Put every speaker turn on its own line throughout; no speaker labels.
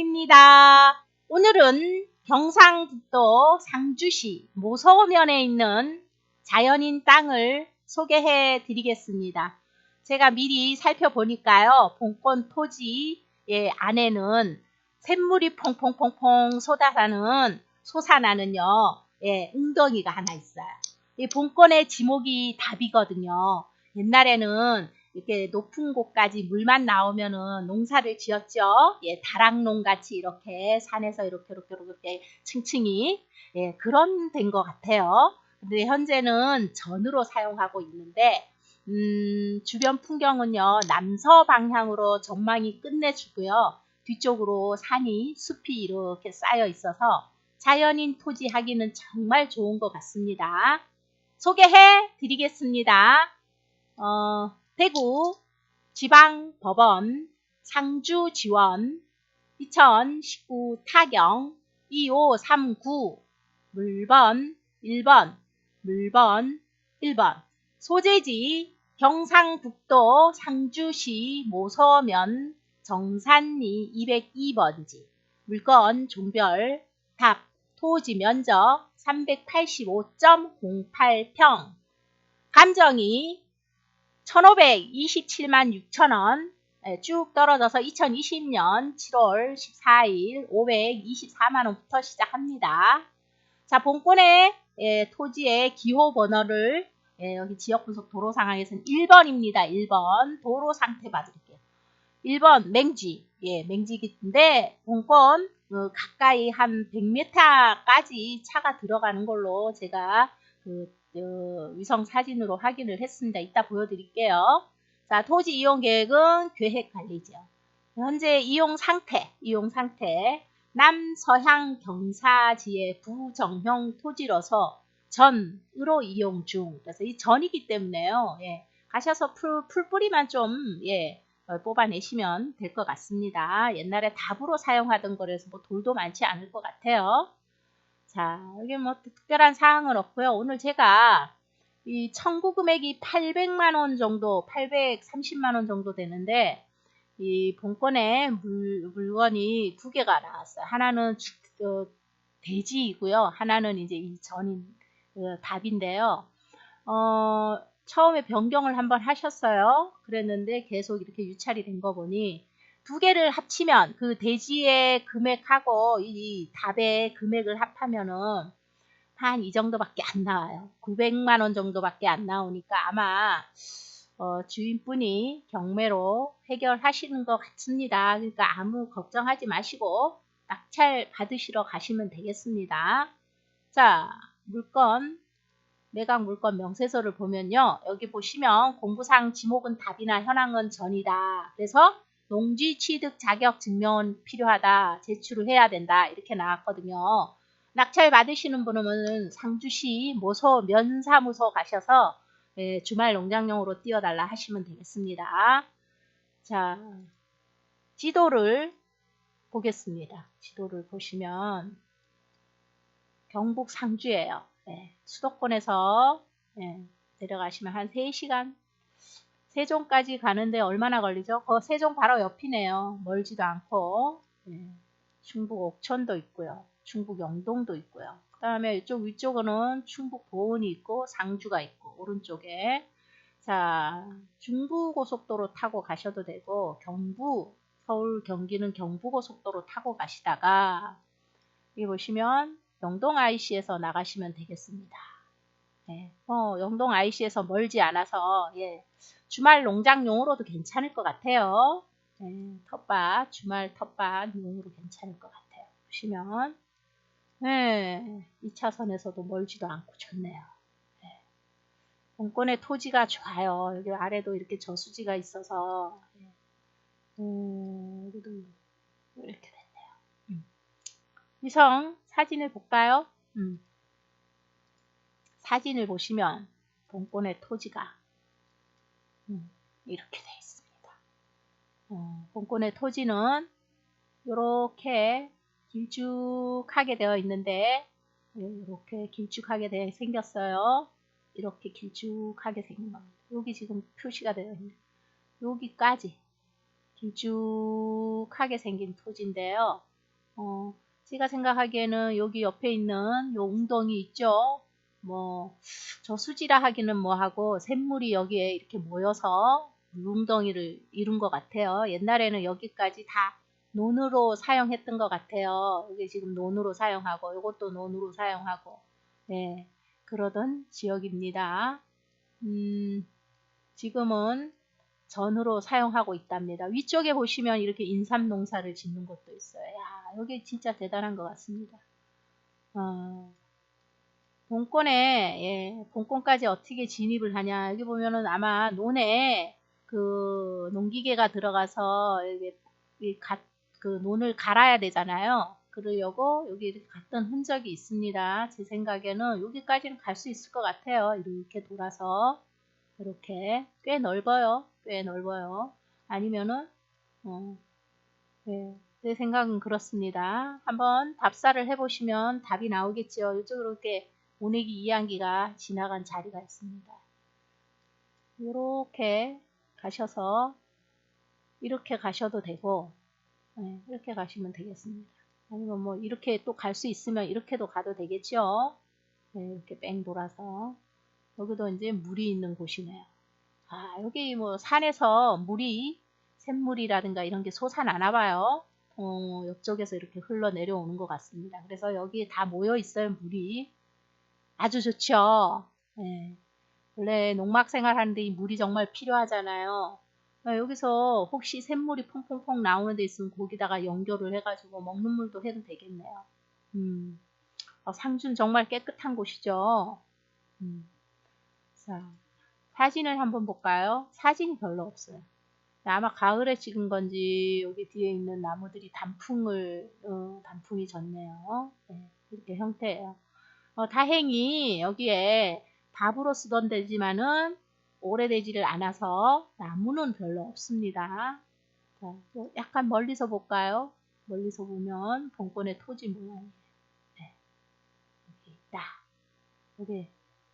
자연입니다. 오늘은 경상북도 상주시 모서면에 있는 자연인 땅을 소개해 드리겠습니다. 제가 미리 살펴보니까요. 본권 토지 예, 안에는 샘물이 퐁퐁퐁퐁 쏟아나는 솟아나는요. 예, 웅덩이가 하나 있어요. 이 본권의 지목이 답이거든요. 옛날에는 이렇게 높은 곳까지 물만 나오면은 농사를 지었죠. 예, 다락농 같이 이렇게 산에서 이렇게 이렇게 이렇게 층층이 예, 그런 된 것 같아요. 근데 현재는 전으로 사용하고 있는데 음, 주변 풍경은요 남서 방향으로 전망이 끝내주고요 뒤쪽으로 산이 숲이 이렇게 쌓여 있어서 자연인 토지 하기는 정말 좋은 것 같습니다. 소개해 드리겠습니다. 어, 대구 지방법원 상주지원 2019 타경 2539 물번 1번 물번 1번. 소재지 경상북도 상주시 모서면 정산리 202번지. 물건 종별 답 토지 면적 385.08평. 감정이 1527만 6천원 쭉 떨어져서 2020년 7월 14일 524만원부터 시작합니다. 자, 본권의 예, 토지의 기호 번호를 예, 여기 지역분석 도로 상황에서는 1번입니다. 1번 도로 상태 봐드릴게요. 1번 맹지 예, 맹지인데 본권 어, 가까이 한 100m까지 차가 들어가는 걸로 제가 그 어, 위성 사진으로 확인을 했습니다. 이따 보여드릴게요. 자, 토지 이용 계획은 계획 관리죠. 현재 이용 상태, 이용 상태. 남서향 경사지의 부정형 토지로서 전으로 이용 중. 그래서 이 전이기 때문에요. 예, 가셔서 풀, 풀뿌리만 좀, 예, 어, 뽑아내시면 될 것 같습니다. 옛날에 답으로 사용하던 거라서 뭐 돌도 많지 않을 것 같아요. 자, 여기 뭐 특별한 사항은 없고요. 오늘 제가 이 청구 금액이 800만 원 정도, 830만 원 정도 되는데 이 본권에 물, 물건이 두 개가 나왔어요. 하나는 주, 어, 돼지이고요. 하나는 이제 이 전인 어, 답인데요. 어, 처음에 변경을 한번 하셨어요. 그랬는데 계속 이렇게 유찰이 된 거 보니 두 개를 합치면 그 대지의 금액하고 이 답의 금액을 합하면은 한 이 정도밖에 안 나와요. 900만 원 정도밖에 안 나오니까 아마 어, 주인분이 경매로 해결하시는 것 같습니다. 그러니까 아무 걱정하지 마시고 낙찰 받으시러 가시면 되겠습니다. 자, 물건 매각 물건 명세서를 보면요. 여기 보시면 공부상 지목은 답이나 현황은 전이다. 그래서 농지 취득 자격 증명은 필요하다. 제출을 해야 된다. 이렇게 나왔거든요. 낙찰 받으시는 분은 상주시 모소 면사무소 가셔서 예, 주말 농장용으로 띄워달라 하시면 되겠습니다. 자, 지도를 보겠습니다. 지도를 보시면 경북 상주예요. 예, 수도권에서 예, 내려가시면 한 3시간 세종까지 가는데 얼마나 걸리죠? 그 세종 바로 옆이네요. 멀지도 않고 예, 충북 옥천도 있고요. 충북 영동도 있고요. 그 다음에 이쪽 위쪽은 충북 보은이 있고 상주가 있고 오른쪽에 자 중부고속도로 타고 가셔도 되고 경부 서울 경기는 경부고속도로 타고 가시다가 여기 보시면 영동 IC에서 나가시면 되겠습니다. 네, 어, 영동 IC에서 멀지 않아서 예, 주말 농장용으로도 괜찮을 것 같아요. 네, 텃밭, 주말 텃밭용으로 괜찮을 것 같아요. 보시면 네, 2차선에서도 멀지도 않고 좋네요. 네. 본권의 토지가 좋아요. 여기 아래도 이렇게 저수지가 있어서 네. 음, 이렇게 됐네요. 음. 위성 사진을 볼까요? 음. 사진을 보시면 본권의 토지가 음, 이렇게 되어 있습니다. 어, 본권의 토지는 이렇게 길쭉하게 되어 있는데 이렇게 길쭉하게 되어 생겼어요. 이렇게 길쭉하게 생긴 겁니다. 여기 지금 표시가 되어 있는 여기까지 길쭉하게 생긴 토지인데요. 어, 제가 생각하기에는 여기 옆에 있는 요 웅덩이 있죠? 뭐, 저 수지라 하기는 뭐하고 샘물이 여기에 이렇게 모여서 웅덩이를 이룬 것 같아요. 옛날에는 여기까지 다 논으로 사용했던 것 같아요. 이게 지금 논으로 사용하고 이것도 논으로 사용하고 네, 그러던 지역입니다. 음, 지금은 전으로 사용하고 있답니다. 위쪽에 보시면 이렇게 인삼 농사를 짓는 곳도 있어요. 야, 여기 진짜 대단한 것 같습니다. 어, 본권에 예, 본권까지 어떻게 진입을 하냐 여기 보면은 아마 논에 그 농기계가 들어가서 이게 갓, 그 논을 갈아야 되잖아요. 그러려고 여기 이렇게 갔던 흔적이 있습니다. 제 생각에는 여기까지는 갈 수 있을 것 같아요. 이렇게 돌아서 이렇게 꽤 넓어요. 꽤 넓어요. 아니면은 어, 네, 제 생각은 그렇습니다. 한번 답사를 해보시면 답이 나오겠죠. 이쪽으로 이렇게 오내기 이항기가 지나간 자리가 있습니다. 이렇게 가셔서 이렇게 가셔도 되고 네, 이렇게 가시면 되겠습니다. 아니면 뭐 이렇게 또 갈 수 있으면 이렇게도 가도 되겠죠. 네, 이렇게 뺑 돌아서 여기도 이제 물이 있는 곳이네요. 아 여기 뭐 산에서 물이 샘물이라든가 이런 게 솟아나나 봐요. 어, 옆쪽에서 이렇게 흘러 내려오는 것 같습니다. 그래서 여기 다 모여 있어요 물이 아주 좋죠. 네. 원래 농막 생활하는데 이 물이 정말 필요하잖아요. 아, 여기서 혹시 샘물이 퐁퐁퐁 나오는 데 있으면 거기다가 연결을 해가지고 먹는 물도 해도 되겠네요. 음, 어, 상준 정말 깨끗한 곳이죠. 음. 자, 사진을 한번 볼까요? 사진이 별로 없어요. 아마 가을에 찍은 건지 여기 뒤에 있는 나무들이 단풍을 어, 단풍이 졌네요. 네, 이렇게 형태예요. 어, 다행히 여기에 밥으로 쓰던 데지만은 오래되지를 않아서 나무는 별로 없습니다. 자, 약간 멀리서 볼까요? 멀리서 보면 봉권의 토지 모양이에요. 네. 여기 있다. 여기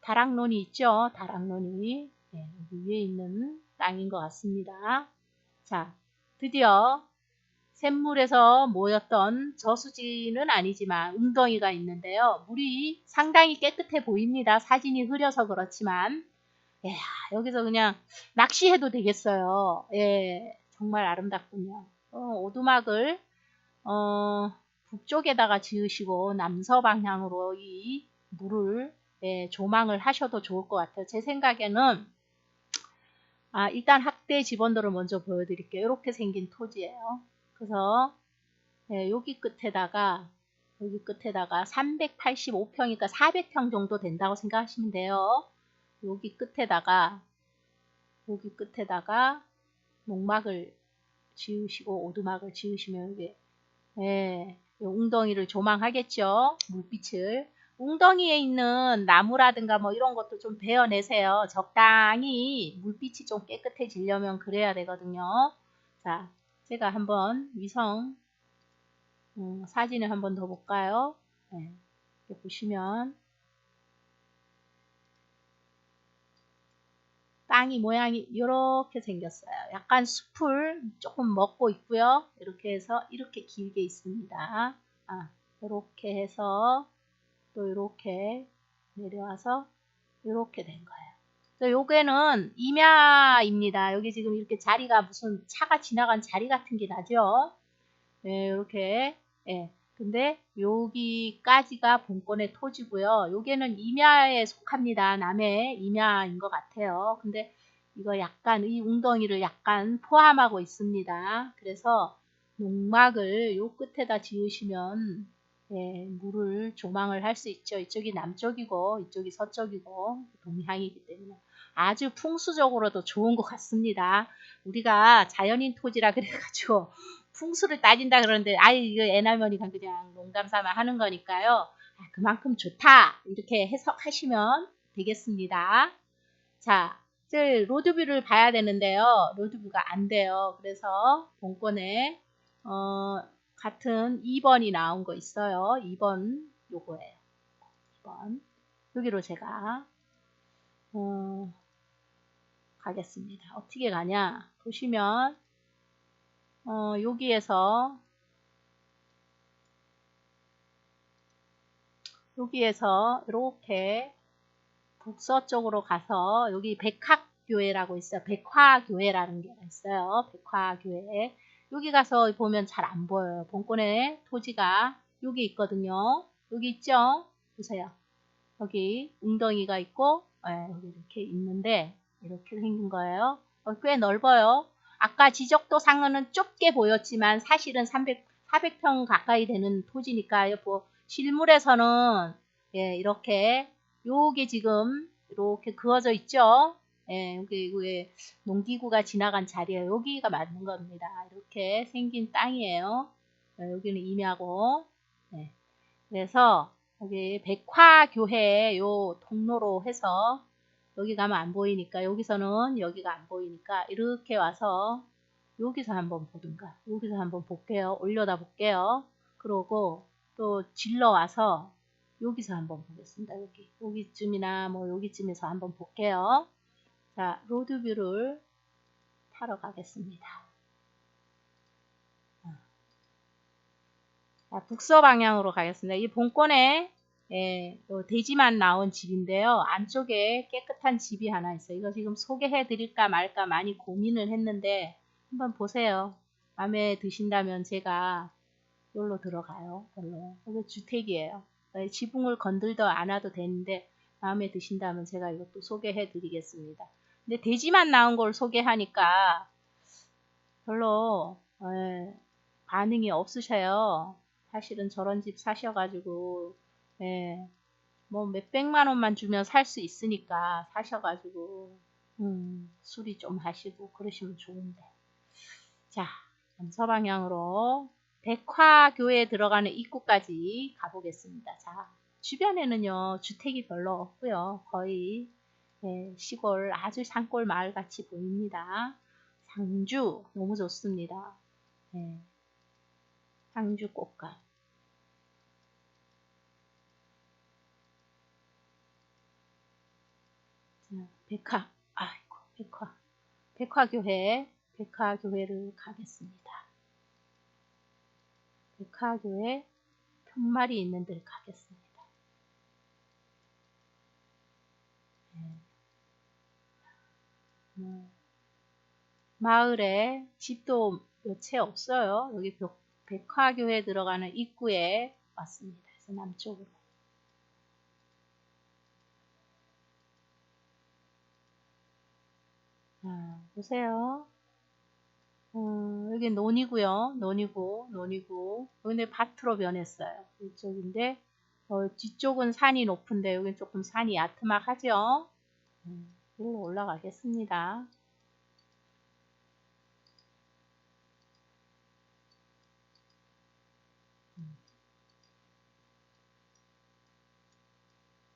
다락론이 있죠? 다락론이 네, 여기 위에 있는 땅인 것 같습니다. 자, 드디어 샘물에서 모였던 저수지는 아니지만 웅덩이가 있는데요. 물이 상당히 깨끗해 보입니다. 사진이 흐려서 그렇지만 야, 여기서 그냥 낚시해도 되겠어요. 예, 정말 아름답군요. 어, 오두막을 어, 북쪽에다가 지으시고 남서 방향으로 이 물을 예, 조망을 하셔도 좋을 것 같아요. 제 생각에는 아, 일단 학대 지번도를 먼저 보여드릴게요. 이렇게 생긴 토지예요. 그래서 예, 여기 끝에다가 여기 끝에다가 385평이니까 400평 정도 된다고 생각하시면 돼요. 여기 끝에다가 여기 끝에다가 농막을 지으시고 오두막을 지으시면 이게 예, 웅덩이를 조망하겠죠. 물빛을 웅덩이에 있는 나무라든가 뭐 이런 것도 좀 베어내세요. 적당히 물빛이 좀 깨끗해지려면 그래야 되거든요. 자, 제가 한번 위성 음, 사진을 한번 더 볼까요? 네, 이렇게 보시면 땅이 모양이 이렇게 생겼어요. 약간 숲을 조금 먹고 있고요. 이렇게 해서 이렇게 길게 있습니다. 아, 이렇게 해서 또 이렇게 내려와서 이렇게 된 거예요. 요게는 임야입니다. 여기 지금 이렇게 자리가 무슨 차가 지나간 자리 같은 게 나죠. 네, 이렇게. 예. 근데 여기까지가 본권의 토지고요. 요게는 임야에 속합니다. 남해 임야인 것 같아요. 근데 이거 약간 이 웅덩이를 약간 포함하고 있습니다. 그래서 농막을 요 끝에다 지으시면 예, 물을 조망을 할 수 있죠. 이쪽이 남쪽이고 이쪽이 서쪽이고 동향이기 때문에 아주 풍수적으로도 좋은 것 같습니다. 우리가 자연인 토지라 그래가지고 풍수를 따진다 그러는데 아이 이거 애나머니가 그냥 농담 삼아 하는 거니까요. 아, 그만큼 좋다 이렇게 해석하시면 되겠습니다. 자, 이제 로드뷰를 봐야 되는데요. 로드뷰가 안 돼요. 그래서 본권에 어, 같은 2번이 나온 거 있어요. 2번 요거예요. 2번 여기로 제가 어, 가겠습니다. 어떻게 가냐? 보시면 어, 여기에서 여기에서 이렇게 북서쪽으로 가서 여기 백학교회라고 있어요. 백화교회라는 게 있어요. 백화교회. 여기 가서 보면 잘 안 보여요. 본권의 토지가 여기 있거든요. 여기 있죠? 보세요. 여기 웅덩이가 있고 네, 여기 이렇게 있는데 이렇게 생긴 거예요. 어, 꽤 넓어요. 아까 지적도 상은 좁게 보였지만 사실은 300, 400평 가까이 되는 토지니까 뭐 실물에서는 예, 이렇게 요게 지금 이렇게 그어져 있죠. 예, 여기, 여기 농기구가 지나간 자리에 여기가 맞는 겁니다. 이렇게 생긴 땅이에요. 예, 여기는 임야고. 예. 그래서 여기 백화교회 요 통로로 해서 여기 가면 안 보이니까 여기서는 여기가 안 보이니까 이렇게 와서 여기서 한번 보든가 여기서 한번 볼게요. 올려다 볼게요. 그러고 또 질러 와서 여기서 한번 보겠습니다. 여기 여기쯤이나 뭐 여기쯤에서 한번 볼게요. 자 로드뷰를 타러 가겠습니다. 자, 북서 방향으로 가겠습니다. 이 본권에 예, 돼지만 나온 집인데요. 안쪽에 깨끗한 집이 하나 있어요. 이거 지금 소개해 드릴까 말까 많이 고민을 했는데 한번 보세요. 마음에 드신다면 제가 여기로 들어가요. 별로. 이거 주택이에요. 지붕을 건들도 않아도 되는데 마음에 드신다면 제가 이것도 소개해 드리겠습니다. 근데 돼지만 나온 걸 소개하니까 별로 예, 반응이 없으셔요. 사실은 저런 집 사셔가지고 예, 뭐 몇백만 원만 주면 살 수 있으니까 사셔가지고 음, 수리 좀 하시고 그러시면 좋은데 자 남서방향으로 백화교에 들어가는 입구까지 가보겠습니다. 자 주변에는요 주택이 별로 없고요 거의 예, 시골 아주 산골 마을 같이 보입니다. 상주 너무 좋습니다. 예, 상주 꽃감 백화, 아이고, 백화, 백화교회, 백화교회를 가겠습니다. 백화교회 편말이 있는 데를 가겠습니다. 네. 뭐, 마을에 집도 몇 채 없어요. 여기 백화교회 들어가는 입구에 왔습니다. 그래서 남쪽으로. 아, 보세요. 어, 여기 논이고요. 논이고, 논이고. 여기는 밭으로 변했어요. 이쪽인데, 어, 뒤쪽은 산이 높은데, 여기 조금 산이 야트막하죠? 음, 일로 올라가겠습니다. 음.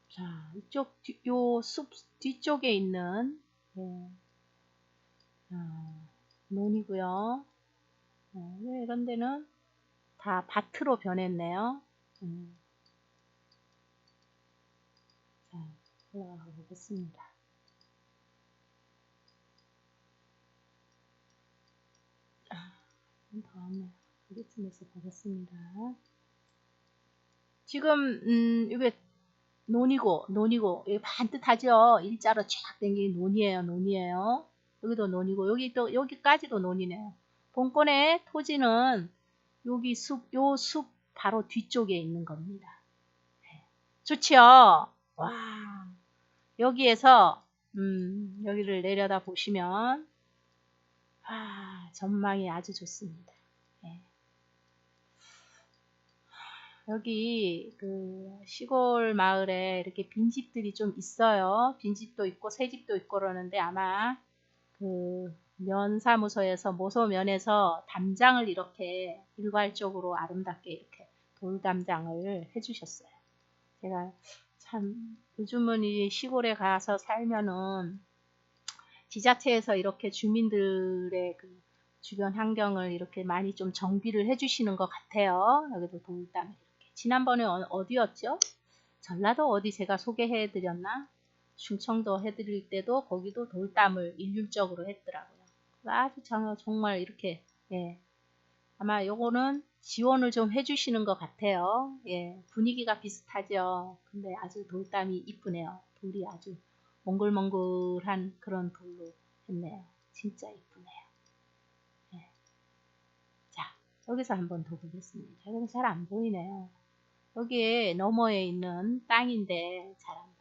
자, 이쪽, 요숲 뒤쪽에 있는, 네. 어, 논이고요. 어, 이런 데는 다 밭으로 변했네요. 음. 자, 올라가 보겠습니다. 아, 더 왔네요. 여기쯤에서 보겠습니다. 지금 음, 이게 논이고 논이고 이게 반듯하죠. 일자로 쫙 당긴 논이에요. 논이에요. 여기도 논이고 여기 또 여기까지도 논이네요. 본권의 토지는 여기 숲, 요 숲 바로 뒤쪽에 있는 겁니다. 네. 좋지요? 와 여기에서 음, 여기를 내려다 보시면 아, 전망이 아주 좋습니다. 네. 여기 그 시골 마을에 이렇게 빈집들이 좀 있어요. 빈집도 있고 새집도 있고 그러는데 아마 그 면사무소에서 모소면에서 담장을 이렇게 일괄적으로 아름답게 이렇게 돌담장을 해주셨어요. 제가 참 요즘은 이 시골에 가서 살면은 지자체에서 이렇게 주민들의 그 주변 환경을 이렇게 많이 좀 정비를 해주시는 것 같아요. 여기도 돌담 이렇게. 지난번에 어, 디였죠 전라도 어디 제가 소개해 드렸나? 충청도 해드릴 때도 거기도 돌담을 일률적으로 했더라고요. 아주 정말 이렇게 예, 아마 요거는 지원을 좀 해주시는 것 같아요. 예, 분위기가 비슷하죠. 근데 아주 돌담이 이쁘네요. 돌이 아주 몽글몽글한 그런 돌로 했네요. 진짜 이쁘네요. 예. 자, 여기서 한번 더 보겠습니다. 여기는 잘안 보이네요. 여기에 너머에 있는 땅인데 잘 안.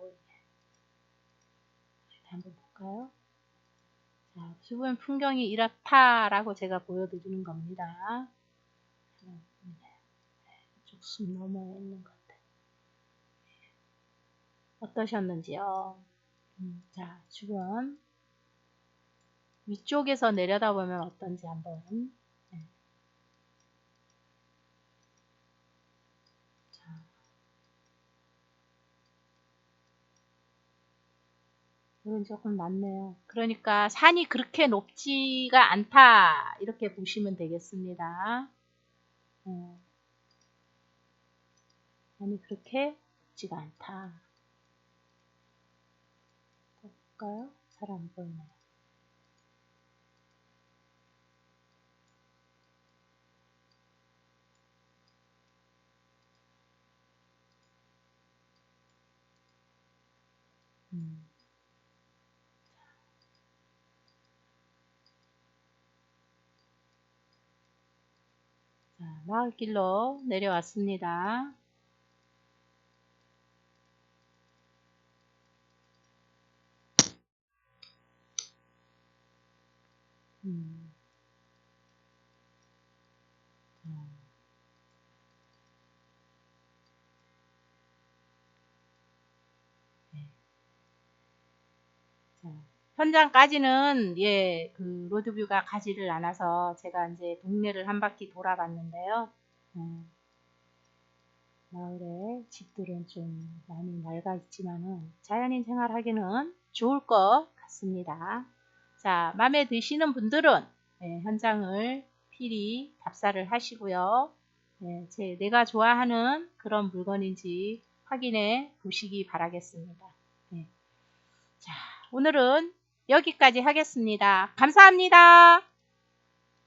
한번 볼까요? 자, 주변 풍경이 이렇다라고 제가 보여드리는 겁니다. 이쪽 숲 너머에 있는 것들. 어떠셨는지요? 음, 자, 주변 위쪽에서 내려다보면 어떤지 한번 이건 조금 낮네요. 그러니까 산이 그렇게 높지가 않다 이렇게 보시면 되겠습니다. 네. 산이 그렇게 높지가 않다. 볼까요? 잘 안 보이네요. 음. 마을길로 내려왔습니다. 음. 음. 네. 자, 현장까지는 예, 그 로드뷰가 가지를 않아서 제가 이제 동네를 한 바퀴 돌아봤는데요. 음, 마을에 집들은 좀 많이 낡아 있지만은 자연인 생활하기는 좋을 것 같습니다. 자, 마음에 드시는 분들은 예, 현장을 필히 답사를 하시고요. 예, 제, 내가 좋아하는 그런 물건인지 확인해 보시기 바라겠습니다. 예. 자, 오늘은 여기까지 하겠습니다. 감사합니다.